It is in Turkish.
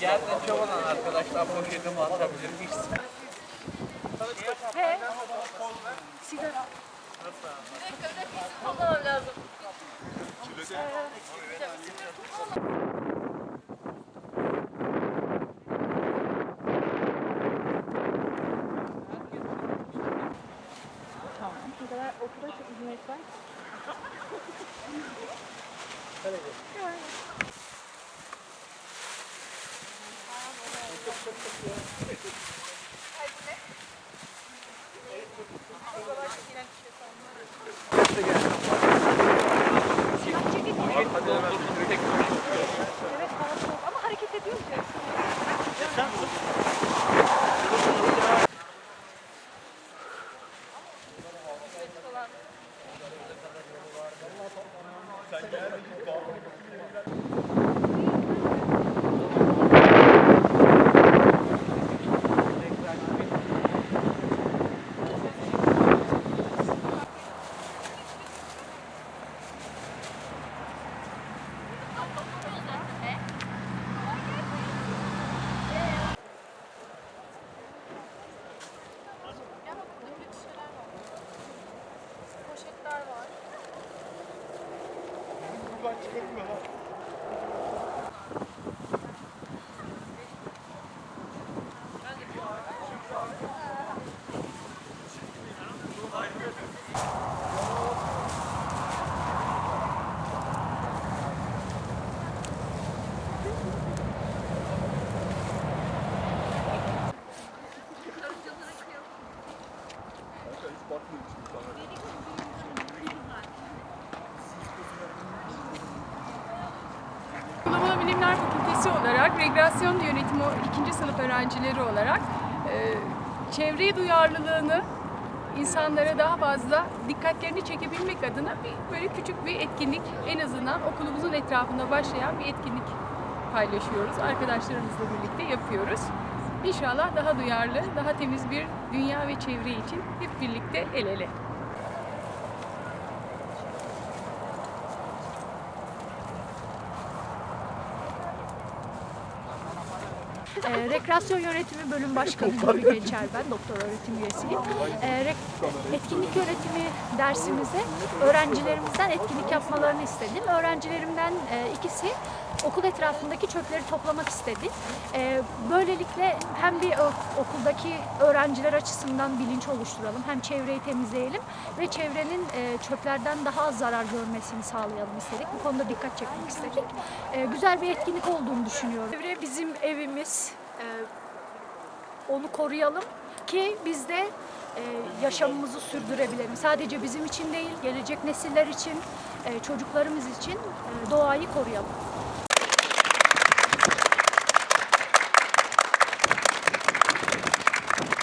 Yerden çoğalan arkadaşlar poşetimi atabilir miyiz? He. Sigara. Kullanmam lazım. Tamam. Ne kadar okula çok hizmet var. Evet Sen geldin mi? Uygulamalı Bilimler Fakültesi olarak, rekreasyon yönetimi ikinci sınıf öğrencileri olarak e, çevre duyarlılığını insanlara daha fazla dikkatlerini çekebilmek adına bir, böyle küçük bir etkinlik, en azından okulumuzun etrafında başlayan bir etkinlik paylaşıyoruz. Arkadaşlarımızla birlikte yapıyoruz. İnşallah daha duyarlı, daha temiz bir dünya ve çevre için hep birlikte el ele. Ee, rekreasyon yönetimi bölüm başkanı Nuri Gençer ben, doktor öğretim üyesiyim. Rek- etkinlik yönetimi dersimizde öğrencilerimizden etkinlik yapmalarını istedim. Öğrencilerimden e, ikisi okul etrafındaki çöpleri toplamak istedi. Ee, böylelikle hem bir okuldaki öğrenciler açısından bilinç oluşturalım, hem çevreyi temizleyelim ve çevrenin e, çöplerden daha az zarar görmesini sağlayalım istedik. Bu konuda dikkat çekmek istedik. Ee, güzel bir etkinlik olduğunu düşünüyorum. Çevre bizim evimiz. Ee, onu koruyalım ki biz de e, yaşamımızı sürdürebilelim. Sadece bizim için değil, gelecek nesiller için, e, çocuklarımız için doğayı koruyalım.